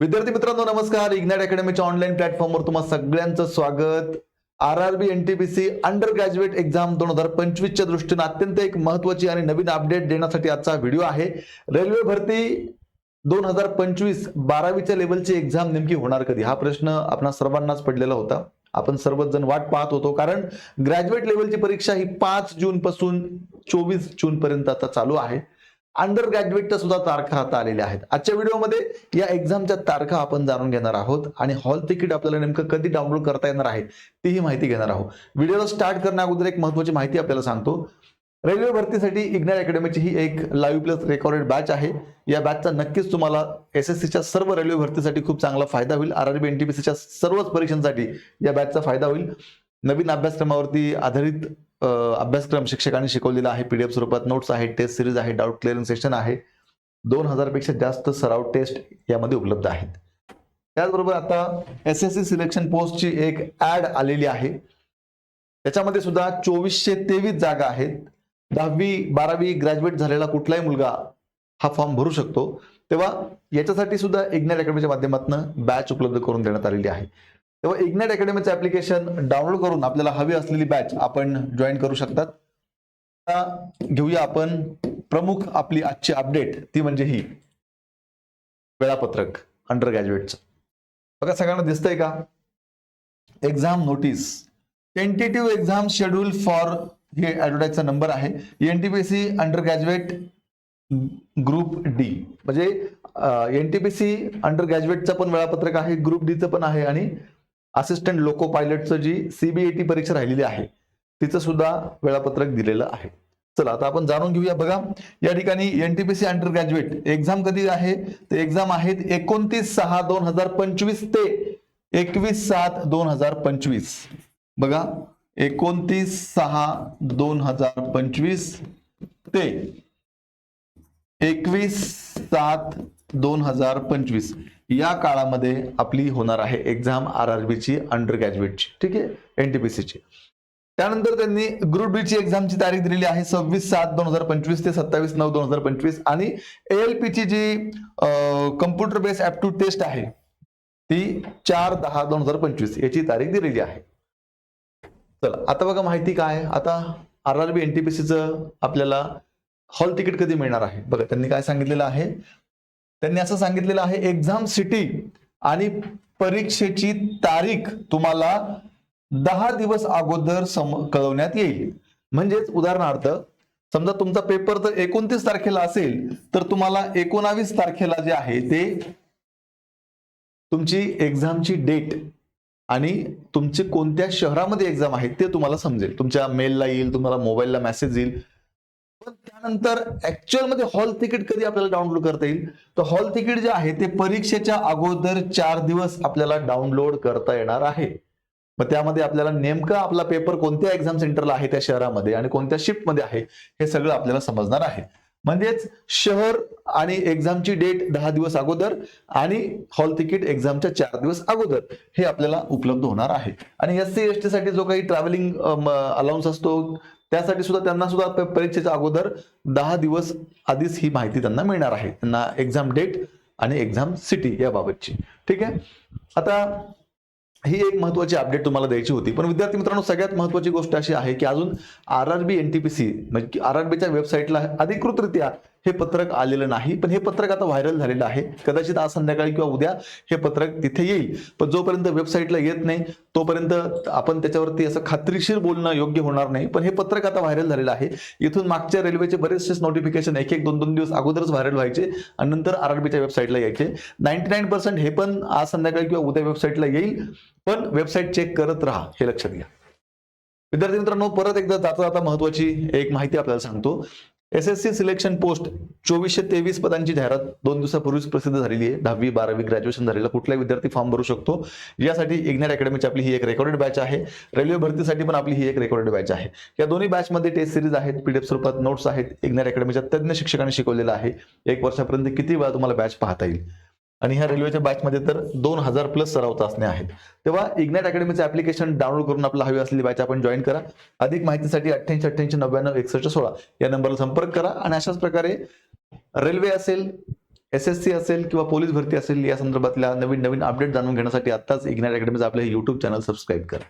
विद्यार्थी मित्रांनो नमस्कार. इग्नाइट अकॅडमीच्या ऑनलाईन प्लॅटफॉर्मवर तुम्हाला सगळ्यांचं स्वागत. R R B N T P C under graduate exam दोन हजार पंचवीसच्या दृष्टीने अत्यंत एक महत्वाची आणि नवीन अपडेट देण्यासाठी आजचा व्हिडिओ आहे. रेल्वे भरती दोन हजार पंचवीस बारावीच्या लेवलची एक्झाम नेमकी होणार कधी? हा प्रश्न आपणा सर्वांनाच पडलेला होता. आपण सर्वच जण वाट पाहत होतो कारण ग्रॅज्युएट लेवलची परीक्षा ही पाच जून पासून चोवीस जून पर्यंत आता चालू आहे. अंडर ग्रॅज्युएटच्या सुद्धा तारखा आता आलेल्या आहेत. आजच्या व्हिडिओमध्ये या एक्झामच्या तारखा आपण जाणून घेणार आहोत आणि हॉल तिकीट आपल्याला नेमकं कधी डाउनलोड करता येणार आहे तीही माहिती घेणार आहोत. व्हिडिओला स्टार्ट करण्या अगोदर एक महत्वाची माहिती आपल्याला सांगतो. रेल्वे भरतीसाठी इग्नाइट अकॅडमीची ही एक लाईव्ह प्लस रेकॉर्डेड बॅच आहे. या बॅचचा नक्कीच तुम्हाला एस एस सीच्या सर्व रेल्वे भरतीसाठी खूप चांगला फायदा होईल. आर आर बी सीच्या सर्वच परीक्षांसाठी या बॅचचा फायदा होईल. नवीन अभ्यासक्रमावरती आधारित अभ्यासक्रम शिक्षकांनी शिकवलेला आहे. पीडीएफ स्वरूपात नोट्स आहेत टेस्ट सिरीज आहे डाऊट क्लिअरिंग सेशन आहे. दोन हजारपेक्षा जास्त सराव टेस्ट यामध्ये उपलब्ध आहेत. त्याचबरोबर आता एस एस सी सिलेक्शन पोस्टची एक ऍड आलेली आहे. त्याच्यामध्ये सुद्धा चोवीसशे तेवीस जागा आहेत. दहावी बारावी ग्रॅज्युएट झालेला कुठलाही मुलगा हा फॉर्म भरू शकतो. तेव्हा याच्यासाठी सुद्धा इग्नाइट अकॅडमीच्या माध्यमातून बॅच उपलब्ध करून देण्यात आलेली आहे. तेव्हा इग्नाइट अकॅडमीचं ऍप्लिकेशन डाउनलोड करून आपल्याला हवी असलेली बॅच आपण जॉईन करू शकतात. घेऊया आपण प्रमुख आपली आजची अपडेट ती म्हणजे ही. वेळापत्रक अंडर ग्रॅज्युएटचं बघा सगळ्यांना दिसतंय का? Exam notice tentative exam schedule for हे ऍडव्हर्टाईजचा नंबर आहे. NTPC under graduate group D म्हणजे एनटीपीसी अंडर ग्रॅज्युएटचं पण वेळापत्रक आहे ग्रुप डीचं पण आहे आणि असिस्टंट लोको पायलटचं जी सीबीएटी परीक्षा राहिलेली आहे तिचं सुद्धा वेळापत्रक दिलेलं आहे. चला आता आपण जाणून घेऊया. बघा या ठिकाणी एनटीपीसी अंडर ग्रॅज्युएट एक्झाम कधी आहे? ते एक्झाम आहेत एकोणतीस सहा दोन हजार पंचवीस ते एकवीस सात दोन हजार पंचवीस. बघा एकोणतीस सहा दोन हजार पंचवीस ते एकवीस सात दोन हजार पंचवीस या काळामध्ये आपली होणार आहे एक्झाम आर आर बीची अंडर ग्रॅज्युएटची ठीक आहे? एनटीपीसीची त्यानंतर त्यांनी ग्रुप डी ची एक्झामची तारीख दिलेली आहे सव्वीस सात दोन हजार पंचवीस ते सत्तावीस नऊ दोन हजार पंचवीस. आणि एएलपी ची जी कम्प्युटर बेस्ड ऍप्ट्यूड टेस्ट आहे ती चार दहा दोन हजार पंचवीस याची तारीख दिलेली आहे. चला आता बघा माहिती काय? आता आर आर बी एनटीपीसीचं आपल्याला हॉल तिकीट कधी मिळणार आहे? बघा त्यांनी काय सांगितलेलं आहे? त्यांनी असं सांगितलेलं आहे एक्झाम सिटी आणि परीक्षेची तारीख तुम्हाला दहा दिवस अगोदर सम कळवण्यात येईल. म्हणजेच उदाहरणार्थ समजा तुमचा पेपर जर एकोणतीस तारखेला असेल तर तुम्हाला एकोणावीस तारखेला जे आहे ते तुमची एक्झामची डेट आणि तुमचे कोणत्या शहरामध्ये एक्झाम आहे ते तुम्हाला समजेल. तुमच्या मेलला येईल तुम्हाला मोबाईलला मेसेज येईल. पण त्यानंतर ऍक्च्युअलमध्ये हॉल तिकीट कधी आपल्याला डाउनलोड करता येईल? तर हॉल तिकीट जे आहे ते परीक्षेच्या अगोदर चार दिवस आपल्याला डाउनलोड करता येणार आहे. मग त्यामध्ये आपल्याला नेमका आपला पेपर कोणत्या एक्झाम सेंटरला आहे त्या शहरामध्ये आणि कोणत्या शिफ्टमध्ये आहे हे सगळं आपल्याला समजणार आहे. म्हणजेच शहर आणि एक्झामची डेट दहा दिवस अगोदर आणि हॉल तिकीट एक्झामच्या चार दिवस अगोदर हे आपल्याला उपलब्ध होणार आहे. आणि एस सी एस टी साठी जो काही ट्रॅव्हलिंग अलाउन्स असतो त्यासाठी सुद्धा त्यांना सुद्धा परीक्षेच्या अगोदर दहा दिवस आधीच ही माहिती त्यांना मिळणार आहे. त्यांना एक्झाम डेट आणि एक्झाम सिटी याबाबतची. ठीक आहे? आता ही एक महत्वाची अपडेट तुम्हाला द्यायची होती. पण विद्यार्थी मित्रांनो सगळ्यात महत्वाची गोष्ट अशी आहे की अजून R R B N T P C म्हणजे आर आर बीच्या वेबसाईटला अधिकृतरित्या हे पत्रक आलेलं नाही पण हे पत्रक आता व्हायरल झालेलं आहे. कदाचित आज संध्याकाळी किंवा उद्या हे पत्रक तिथे येईल. पण जोपर्यंत वेबसाईटला येत नाही तोपर्यंत आपण त्याच्यावरती असं खात्रीशीर बोलणं योग्य होणार नाही. पण हे पत्रक आता व्हायरल झालेलं आहे. इथून मागच्या रेल्वेचे बरेचसे नोटिफिकेशन एक एक दोन दोन दिवस अगोदरच व्हायरल व्हायचे आणि नंतर आर आर बीच्या वेबसाईटला यायचे. नाईन्टी नाईन पर्सेंट हे पण आज संध्याकाळी किंवा उद्या वेबसाईटला येईल. पण वेबसाईट चेक करत राहा हे लक्षात घ्या. विद्यार्थी मित्रांनो परत एकदा जाता जाता महत्वाची एक माहिती आपल्याला सांगतो. S S C selection post चोवीसशे तेवीस पदांची जाहिरात दोन दिवसापूर्वीच प्रसिद्ध झालेली आहे. दहावी बारावी ग्रॅज्युएशन झालेला कुठलाही विद्यार्थी फॉर्म भरू शकतो. यासाठी इग्नाइट अकॅडमीची आपली ही एक रेकॉर्डेड बॅच आहे. रेल्वे भरतीसाठी पण आपली ही एक रेकॉर्डेड बॅच आहे. या दोन्ही बॅचमध्ये टेस्ट सिरीज आहेत पीडीएफ स्वरूपात नोट्स आहेत. इग्नाइट अकॅडमीच्या तज्ञ शिक्षकांनी शिकवलेलं आहे. एक वर्षापर्यंत किती वेळा तुम्हाला बॅच पाहता येईल? आणि ह्या रेल्वेच्या बॅचमध्ये तर दोन हजार प्लस सराव चाचणे आहेत. तेव्हा इग्नाइट अकॅडमीचं ऍप्लिकेशन डाउनलोड करून आपल्याला हवी असलेली बॅच आपण जॉईन करा. अधिक माहितीसाठी अठ्ठ्याऐंशी अठ्ठ्याऐंशी नव्याण्णव एकसष्ट सोळा या नंबरला संपर्क करा आणि अशाच प्रकारे रेल्वे असेल एस एस सी असेल किंवा पोलीस भरती असेल या संदर्भातल्या नवीन नवीन अपडेट जाणून घेण्यासाठी आताच इग्नाइट अकॅडमीचं आपलं हे युट्यूब चॅनल सबस्क्राईब करा.